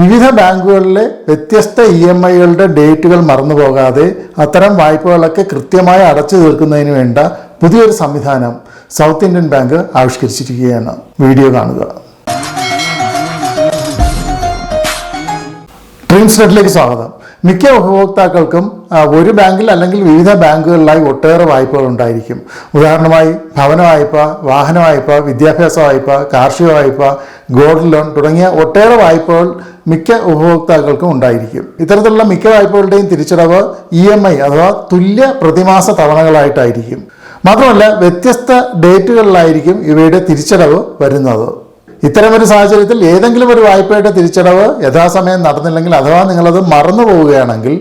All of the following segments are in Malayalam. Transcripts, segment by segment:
വിവിധ ബാങ്കുകളിലെ വ്യത്യസ്ത ഇ എം ഐകളുടെ ഡേറ്റുകൾ മറന്നു പോകാതെ അത്തരം വായ്പകളൊക്കെ കൃത്യമായി അടച്ചു തീർക്കുന്നതിന് വേണ്ട പുതിയൊരു സംവിധാനം സൗത്ത് ഇന്ത്യൻ ബാങ്ക് ആവിഷ്കരിച്ചിരിക്കുകയാണ്. വീഡിയോ കാണുക. ഡ്രീംസ് നെറ്റിലേക്ക് സ്വാഗതം. മിക്ക ഉപഭോക്താക്കൾക്കും ഒരു ബാങ്കിൽ അല്ലെങ്കിൽ വിവിധ ബാങ്കുകളിലായി ഒട്ടേറെ വായ്പകൾ ഉണ്ടായിരിക്കും. ഉദാഹരണമായി ഭവന വായ്പ വാഹന വായ്പ വിദ്യാഭ്യാസ വായ്പ കാർഷിക വായ്പ ഗോൾഡ് ലോൺ തുടങ്ങിയ ഒട്ടേറെ വായ്പകൾ മിക്ക ഉപഭോക്താക്കൾക്കും ഉണ്ടായിരിക്കും. ഇത്തരത്തിലുള്ള മിക്ക വായ്പകളുടെയും തിരിച്ചടവ് ഇ എം ഐ അഥവാ തുല്യ പ്രതിമാസ തവണകളായിട്ടായിരിക്കും. മാത്രമല്ല വ്യത്യസ്ത ഡേറ്റുകളിലായിരിക്കും ഇവയുടെ തിരിച്ചടവ് വരുന്നത്. ഇത്തരമൊരു സാഹചര്യത്തിൽ ഏതെങ്കിലും ഒരു വായ്പയുടെ തിരിച്ചടവ് യഥാസമയം നടന്നില്ലെങ്കിൽ അഥവാ നിങ്ങളത് മറന്നു പോവുകയാണെങ്കിൽ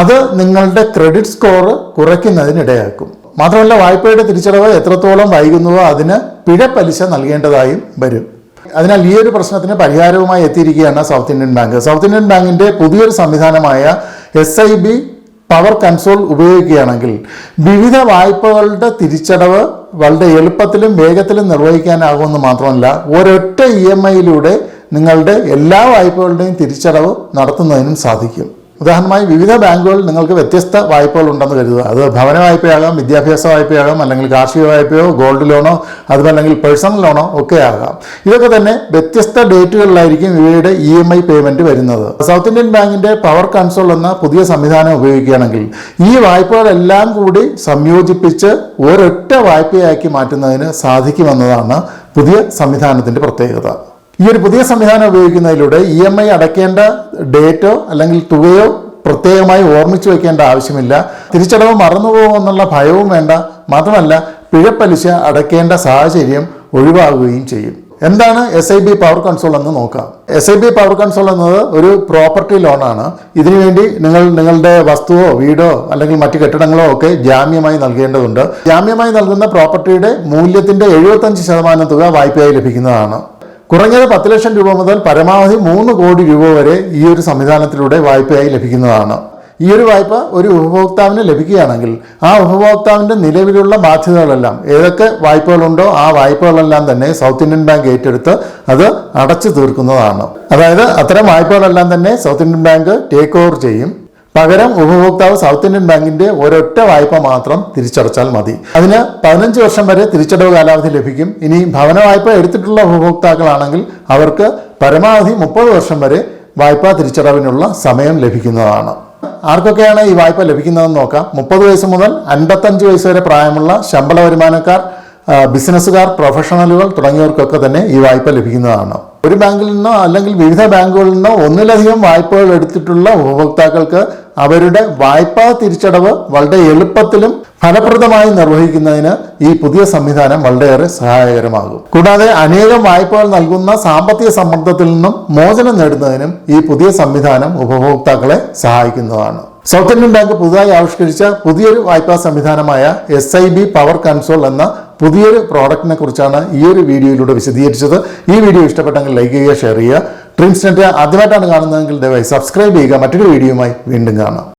അത് നിങ്ങളുടെ ക്രെഡിറ്റ് സ്കോർ കുറയ്ക്കുന്നതിനിടയാക്കും. മാത്രമല്ല വായ്പയുടെ തിരിച്ചടവ് എത്രത്തോളം വൈകുന്നുവോ അതിന് പിഴ പലിശ നൽകേണ്ടതായും വരും. അതിനാൽ ഈ ഒരു പ്രശ്നത്തിന് പരിഹാരവുമായി എത്തിയിരിക്കുകയാണ് South Indian Bank. South Indian ബാങ്കിന്റെ പുതിയൊരു സംവിധാനമായ S I B power console ഉപയോഗിക്കുകയാണെങ്കിൽ വിവിധ വായ്പകളുടെ തിരിച്ചടവ് വളരെ എളുപ്പത്തിലും വേഗത്തിലും നിർവഹിക്കാനാകുമെന്ന് മാത്രമല്ല ഒരൊറ്റ ഇ എം ഐയിലൂടെ നിങ്ങളുടെ എല്ലാ വായ്പകളുടെയും തിരിച്ചടവ് നടത്തുന്നതിനും സാധിക്കും. ഉദാഹരണമായി വിവിധ ബാങ്കുകളിൽ നിങ്ങൾക്ക് വ്യത്യസ്ത വായ്പകൾ ഉണ്ടെന്ന് കരുതുക. അത് ഭവന വായ്പയാകാം വിദ്യാഭ്യാസ വായ്പയാകാം അല്ലെങ്കിൽ കാർഷിക വായ്പയോ ഗോൾഡ് ലോണോ അതുമല്ലെങ്കിൽ പേഴ്സണൽ ലോണോ ഒക്കെ ആകാം. ഇതൊക്കെ തന്നെ വ്യത്യസ്ത ഡേറ്റുകളിലായിരിക്കും ഇവയുടെ ഇ എം ഐ പേയ്മെന്റ് വരുന്നത്. സൗത്ത് ഇന്ത്യൻ ബാങ്കിന്റെ പവർ കൺസോൾ എന്ന പുതിയ സംവിധാനം ഉപയോഗിക്കുകയാണെങ്കിൽ ഈ വായ്പകളെല്ലാം കൂടി സംയോജിപ്പിച്ച് ഒരൊറ്റ വായ്പയാക്കി മാറ്റുന്നതിന് സാധിക്കുമെന്നതാണ് പുതിയ സംവിധാനത്തിന്റെ പ്രത്യേകത. ഈ ഒരു പുതിയ സംവിധാനം ഉപയോഗിക്കുന്നതിലൂടെ ഇ എം ഐ അടയ്ക്കേണ്ട ഡേറ്റോ അല്ലെങ്കിൽ തുകയോ പ്രത്യേകമായി ഓർമ്മിച്ചു വെക്കേണ്ട ആവശ്യമില്ല. തിരിച്ചടവ് മറന്നുപോകുമെന്നുള്ള ഭയവും വേണ്ട. മാത്രമല്ല പിഴപ്പലിശ അടയ്ക്കേണ്ട സാഹചര്യം ഒഴിവാകുകയും ചെയ്യും. എന്താണ് S I B power console എന്ന് നോക്കാം. S I B power console എന്നത് ഒരു പ്രോപ്പർട്ടി ലോണാണ്. ഇതിനുവേണ്ടി നിങ്ങൾ നിങ്ങളുടെ വസ്തുവോ വീടോ അല്ലെങ്കിൽ മറ്റു കെട്ടിടങ്ങളോ ഒക്കെ ജാമ്യമായി നൽകേണ്ടതുണ്ട്. ജാമ്യമായി നൽകുന്ന പ്രോപ്പർട്ടിയുടെ മൂല്യത്തിന്റെ എഴുപത്തഞ്ച് ശതമാനം തുക വായ്പയായി ലഭിക്കുന്നതാണ്. കുറഞ്ഞത് പത്ത് ലക്ഷം രൂപ മുതൽ പരമാവധി മൂന്ന് കോടി രൂപ വരെ ഈ ഒരു സംവിധാനത്തിലൂടെ വായ്പയായി ലഭിക്കുന്നതാണ്. ഈ ഒരു വായ്പ ഒരു ഉപഭോക്താവിന് ലഭിക്കുകയാണെങ്കിൽ ആ ഉപഭോക്താവിന്റെ നിലവിലുള്ള ബാധ്യതകളെല്ലാം ഏതൊക്കെ വായ്പകളുണ്ടോ ആ വായ്പകളെല്ലാം തന്നെ സൗത്ത് ഇന്ത്യൻ ബാങ്ക് ഏറ്റെടുത്ത് അത് അടച്ചു തീർക്കുന്നതാണ്. അതായത് അത്തരം വായ്പകളെല്ലാം തന്നെ South Indian Bank take over ചെയ്യും. പകരം ഉപഭോക്താവ് സൗത്ത് ഇന്ത്യൻ ബാങ്കിന്റെ ഒരൊറ്റ വായ്പ മാത്രം തിരിച്ചടച്ചാൽ മതി. അതിന് പതിനഞ്ച് വർഷം വരെ തിരിച്ചടവ് കാലാവധി ലഭിക്കും. ഇനി ഭവന വായ്പ എടുത്തിട്ടുള്ള ഉപഭോക്താക്കളാണെങ്കിൽ അവർക്ക് പരമാവധി മുപ്പത് വർഷം വരെ വായ്പാ തിരിച്ചടവിനുള്ള സമയം ലഭിക്കുന്നതാണ്. ആർക്കൊക്കെയാണ് ഈ വായ്പ ലഭിക്കുന്നതെന്ന് നോക്കാം. മുപ്പത് വയസ്സ് മുതൽ അൻപത്തഞ്ച് വയസ്സ് വരെ പ്രായമുള്ള ശമ്പള വരുമാനക്കാർ ബിസിനസ്സുകാർ പ്രൊഫഷണലുകൾ തുടങ്ങിയവർക്കൊക്കെ തന്നെ ഈ വായ്പ ലഭിക്കുന്നതാണ്. ഒരു ബാങ്കിൽ നിന്നോ അല്ലെങ്കിൽ വിവിധ ബാങ്കുകളിൽ നിന്നോ ഒന്നിലധികം വായ്പകൾ എടുത്തിട്ടുള്ള ഉപഭോക്താക്കൾക്ക് അവരുടെ വായ്പാ തിരിച്ചടവ് വളരെ എളുപ്പത്തിലും ഫലപ്രദമായി നിർവഹിക്കുന്നതിന് ഈ പുതിയ സംവിധാനം വളരെയേറെ സഹായകരമാകും. കൂടാതെ അനേകം വായ്പകൾ നൽകുന്ന സാമ്പത്തിക സമ്മർദ്ദത്തിൽ നിന്നും മോചനം നേടുന്നതിനും ഈ പുതിയ സംവിധാനം ഉപഭോക്താക്കളെ സഹായിക്കുന്നതാണ്. സൗത്ത് ഇന്ത്യൻ ബാങ്ക് പുതുതായി ആവിഷ്കരിച്ച പുതിയൊരു വായ്പാ സംവിധാനമായ S I B power console എന്ന പുതിയൊരു പ്രോഡക്റ്റിനെ കുറിച്ചാണ് ഈ ഒരു വീഡിയോയിലൂടെ വിശദീകരിച്ചത്. ഈ വീഡിയോ ഇഷ്ടപ്പെട്ടെങ്കിൽ ലൈക്ക് ചെയ്യുക ഷെയർ ചെയ്യുക. ഡ്രീംസ് നെറ്റ് ആദ്യമായിട്ടാണ് കാണുന്നതെങ്കിൽ ദയവായി സബ്സ്ക്രൈബ് ചെയ്യുക. മറ്റൊരു വീഡിയോയുമായി വീണ്ടും കാണാം.